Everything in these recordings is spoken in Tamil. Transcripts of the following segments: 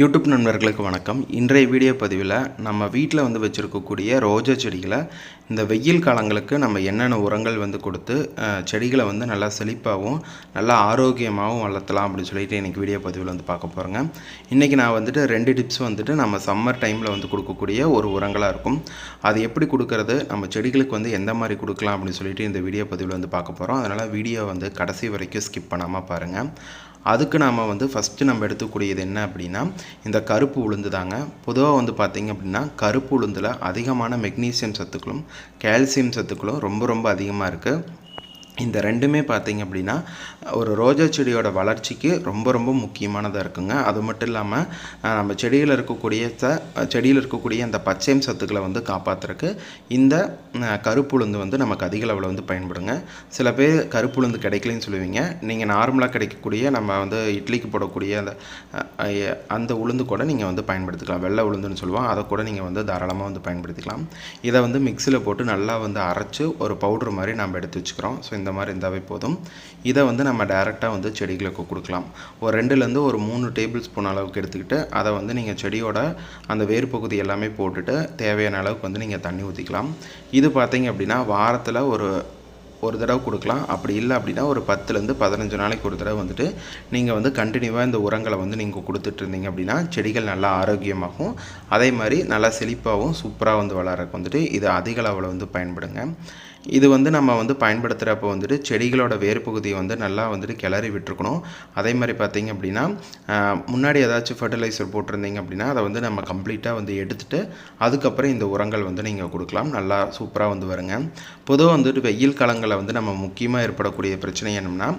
யூடியூப் நண்பர்களுக்கு வணக்கம். இன்றைய வீடியோ பதிவில் நம்ம வீட்டில் வந்து வச்சுருக்கக்கூடிய ரோஜா செடிகளை இந்த வெயில் காலங்களுக்கு நம்ம என்னென்ன உரங்கள் வந்து கொடுத்து செடிகளை வந்து நல்லா செழிப்பாகவும் நல்லா ஆரோக்கியமாகவும் வளர்த்தலாம் அப்படின்னு சொல்லிட்டு இன்றைக்கி வீடியோ பதிவில் வந்து பார்க்க போகிறேங்க இன்றைக்கி நான் வந்துட்டு ரெண்டு டிப்ஸ் வந்துட்டு நம்ம சம்மர் டைமில் வந்து கொடுக்கக்கூடிய ஒரு உரங்களாக இருக்கும். அது எப்படி கொடுக்கறது நம்ம செடிகளுக்கு வந்து எந்த மாதிரி கொடுக்கலாம் அப்படின்னு சொல்லிட்டு இந்த வீடியோ பதிவில் வந்து பார்க்க போகிறோம் அதனால் வீடியோ வந்து கடைசி வரைக்கும் ஸ்கிப் பண்ணாமல் பாருங்கள் அதுக்கு நாம் வந்து ஃபஸ்ட்டு நம்ம எடுத்துக்கூடியது என்ன அப்படின்னா இந்த கருப்பு உளுந்து தாங்க பொதுவாக வந்து பார்த்திங்க அப்படின்னா கருப்பு உளுந்தில் அதிகமான மெக்னீசியம் சத்துக்களும் கால்சியம் சத்துக்களும் ரொம்ப ரொம்ப அதிகமாக இருக்குது இந்த ரெண்டுமே பார்த்தீங்க அப்படின்னா ஒரு ரோஜா செடியோட வளர்ச்சிக்கு ரொம்ப ரொம்ப முக்கியமானதாக இருக்குங்க. அது மட்டும் இல்லாமல் நம்ம செடியில் இருக்கக்கூடிய ச செடியில் இருக்கக்கூடிய அந்த பச்சையம் சத்துக்களை வந்து காப்பாற்றுறக்கு இந்த கருப்புளுந்து வந்து நமக்கு அதிக அளவில் வந்து பயன்படுங்க. சில பேர் கருப்புளுந்து கிடைக்கலன்னு சொல்லுவீங்க. நீங்கள் நார்மலாக கிடைக்கக்கூடிய நம்ம வந்து இட்லிக்கு போடக்கூடிய அந்த அந்த உளுந்து கூட நீங்கள் வந்து பயன்படுத்திக்கலாம். வெள்ளை உளுந்துன்னு சொல்லுவோம். அதை கூட நீங்கள் வந்து தாராளமாக வந்து பயன்படுத்திக்கலாம். இதை வந்து மிக்சியில் போட்டு நல்லா வந்து அரைச்சி ஒரு பவுட்ரு மாதிரி நம்ம எடுத்து வச்சுக்கிறோம். ஸோ இந்த மாதிரி இருந்தாவே போதும். இதை வந்து நம்ம டைரெக்டாக வந்து செடிகளுக்கு கொடுக்கலாம். ஒரு ரெண்டுலேருந்து ஒரு மூணு டேபிள் ஸ்பூன் அளவுக்கு எடுத்துக்கிட்டு அதை வந்து நீங்கள் செடியோட அந்த வேர் பகுதி எல்லாமே போட்டுட்டு தேவையான அளவுக்கு வந்து நீங்கள் தண்ணி ஊற்றிக்கலாம் இது பார்த்தீங்க அப்படின்னா வாரத்தில் ஒரு ஒரு தடவை கொடுக்கலாம். அப்படி இல்லை அப்படின்னா ஒரு பத்துலேருந்து பதினஞ்சு நாளைக்கு ஒரு தடவை வந்துட்டு நீங்கள் வந்து கண்டினியூவாக இந்த உரங்களை வந்து நீங்கள் கொடுத்துட்டு இருந்தீங்க அப்படின்னா செடிகள் நல்லா ஆரோக்கியமாகவும் அதே மாதிரி நல்லா செழிப்பாகவும் சூப்பராக வந்து வளர்றதுக்கு வந்துட்டு இது அதிக அளவில் வந்து பயன்படுங்க. இது வந்து நம்ம வந்து பயன்படுத்துகிறப்போ வந்துட்டு செடிகளோட வேர் பகுதியை வந்து நல்லா வந்துட்டு கிளறி விட்டுருக்கணும். அதே மாதிரி பார்த்திங்க அப்படின்னா முன்னாடி ஏதாச்சும் ஃபர்டிலைசர் போட்டிருந்தீங்க அப்படின்னா அதை வந்து நம்ம கம்ப்ளீட்டாக வந்து எடுத்துட்டு அதுக்கப்புறம் இந்த உரங்கள் வந்து நீங்கள் கொடுக்கலாம். நல்லா சூப்பராக வந்து வருங்க. பொதுவாக வந்துட்டு வெயில் காலங்களில் வந்து நம்ம முக்கியமாக ஏற்படக்கூடிய பிரச்சனை என்னென்னா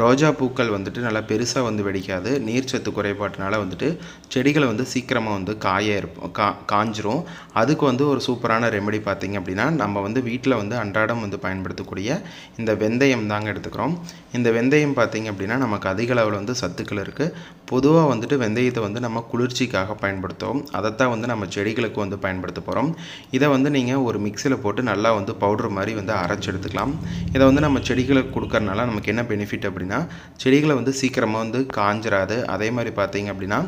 ரோஜா பூக்கள் வந்துட்டு நல்லா பெருசாக வந்து வெடிக்காது. நீர்ச்சத்து குறைபாட்டினால வந்துட்டு செடிகளை வந்து சீக்கிரமாக வந்து காய இருப்போம் கா காஞ்சிரும். அதுக்கு வந்து ஒரு சூப்பரான ரெமெடி பார்த்திங்க அப்படின்னா நம்ம வந்து வீட்டில் வந்து அன்றாடம் வந்து பயன்படுத்தக்கூடிய இந்த வெந்தயம் தாங்க எடுத்துக்கிறோம். இந்த வெந்தயம் பார்த்தீங்க அப்படின்னா நமக்கு அதிக அளவில் வந்து சத்துக்கள் இருக்குது பொதுவாக வந்துட்டு வெந்தயத்தை வந்து நம்ம குளிர்ச்சிக்காக பயன்படுத்துவோம். அதைத்தான் வந்து நம்ம செடிகளுக்கு வந்து பயன்படுத்த போகிறோம் இதை வந்து நீங்கள் ஒரு மிக்சியில் போட்டு நல்லா வந்து பவுடர் மாதிரி வந்து அரைச்சி எடுத்துக்கலாம். இதை வந்து நம்ம செடிகளுக்கு கொடுக்கறனால நமக்கு என்ன பெனிஃபிட் அப்படின்னா செடிகளை வந்து சீக்கிரமாக வந்து காஞ்சிராது. அதே மாதிரி பார்த்தீங்க அப்படின்னா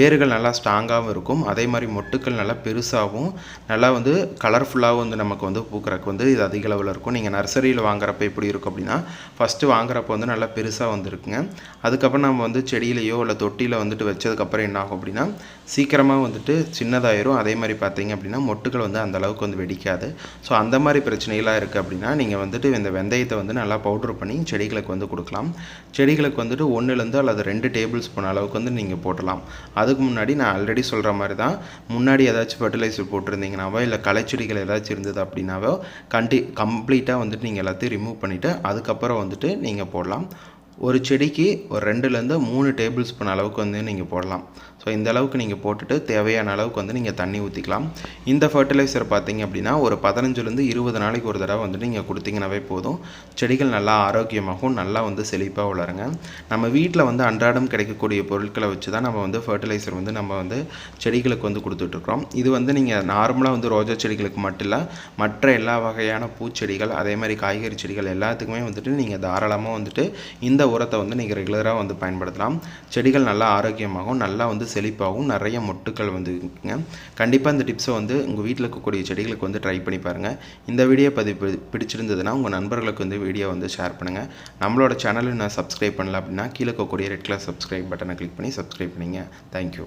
வேர்கள் நல்லா ஸ்ட்ராங்காகவும் இருக்கும். அதே மாதிரி மொட்டுக்கள் நல்லா பெருசாகவும் நல்லா வந்து கலர்ஃபுல்லாகவும் வந்து நமக்கு வந்து பூக்கறக்கு வந்து இது அதிக அளவில் இருக்கும். நீங்கள் நர்சரியில் வாங்குறப்ப எப்படி இருக்கும் அப்படின்னா ஃபஸ்ட்டு வாங்குறப்ப வந்து நல்லா பெருசாக வந்துருக்குங்க. அதுக்கப்புறம் நம்ம வந்து செடியிலையோ இல்லை தொட்டியில் வந்துட்டு வச்சதுக்கப்புறம் என்ன ஆகும் அப்படின்னா சீக்கிரமாக வந்துட்டு சின்னதாயிரும். அதே மாதிரி பார்த்தீங்க அப்படின்னா மொட்டுகள் வந்து அந்த அளவுக்கு வந்து வெடிக்காது. ஸோ அந்த மாதிரி பிரச்சனைகளாக இருக்குது அப்படின்னா நீங்கள் வந்துட்டு இந்த வெந்தயத்தை வந்து நல்லா பவுடர் பண்ணி செடிகளுக்கு வந்து கொடுக்கலாம். செடிகளுக்கு வந்துட்டு ஒன்றுலேருந்து அல்லது ரெண்டு டேபிள் ஸ்பூன் அளவுக்கு வந்து நீங்கள் போட்டலாம். அதுக்கு முன்னாடி நான் ஆல்ரெடி சொல்கிற மாதிரி தான் முன்னாடி ஏதாச்சும் ஃபர்டிலைசர் போட்டிருந்தீங்கனாவோ இல்லை களைச்செடிகள் ஏதாச்சும் இருந்தது அப்படின்னாவோ கண்டி கம்ப்ளீட்டாக வந்துட்டு நீங்கள் எல்லாத்தையும் ரிமூவ் பண்ணிவிட்டு அதுக்கப்புறம் வந்துட்டு நீங்கள் போடலாம். ஒரு செடிக்கு ஒரு ரெண்டுலேருந்து மூணு டேபிள் ஸ்பூன் அளவுக்கு வந்து நீங்கள் போடலாம். ஸோ இந்த அளவுக்கு நீங்கள் போட்டுட்டு தேவையான அளவுக்கு வந்து நீங்கள் தண்ணி ஊற்றிக்கலாம் இந்த ஃபர்டிலைசர் பார்த்தீங்க அப்படின்னா ஒரு பதினஞ்சுலேருந்து இருபது நாளைக்கு ஒரு தடவை வந்துட்டு நீங்கள் கொடுத்தீங்கனாவே போதும். செடிகள் நல்லா ஆரோக்கியமாகவும் நல்லா வந்து செழிப்பாக வளருங்க. நம்ம வீட்டில் வந்து அன்றாடம் கிடைக்கக்கூடிய பொருட்களை வச்சு தான் நம்ம வந்து ஃபர்டிலைசர் வந்து நம்ம வந்து செடிகளுக்கு வந்து கொடுத்துட்ருக்குறோம் இது வந்து நீங்கள் நார்மலாக வந்து ரோஜா செடிகளுக்கு மட்டும் இல்லை மற்ற எல்லா வகையான பூச்செடிகள் அதே மாதிரி காய்கறி செடிகள் எல்லாத்துக்குமே வந்துட்டு நீங்கள் தாராளமாக வந்துட்டு இந்த உரத்தை வந்து நீங்கள் ரெகுலராக வந்து பயன்படுத்தலாம். செடிகள் நல்லா ஆரோக்கியமாகவும் நல்லா வந்து செழிப்பாகவும் நிறைய மொட்டுக்கள் வந்து இருக்குங்க. கண்டிப்பாக இந்த டிப்ஸை வந்து உங்கள் வீட்டில் இருக்கக்கூடிய செடிகளுக்கு வந்து ட்ரை பண்ணி பாருங்கள் இந்த வீடியோ பதிவு பிடிச்சிருந்ததுன்னா உங்கள் நண்பர்களுக்கு வந்து வீடியோ வந்து ஷேர் பண்ணுங்கள் நம்மளோட சேனலை நான் சப்ஸ்கிரைப் பண்ணல அப்படின்னா கீழே இருக்கக்கூடிய ரெட் கலர் சப்ஸ்கிரைப் பட்டனை கிளிக் பண்ணி சப்ஸ்கிரைப் பண்ணிங்க. Thank you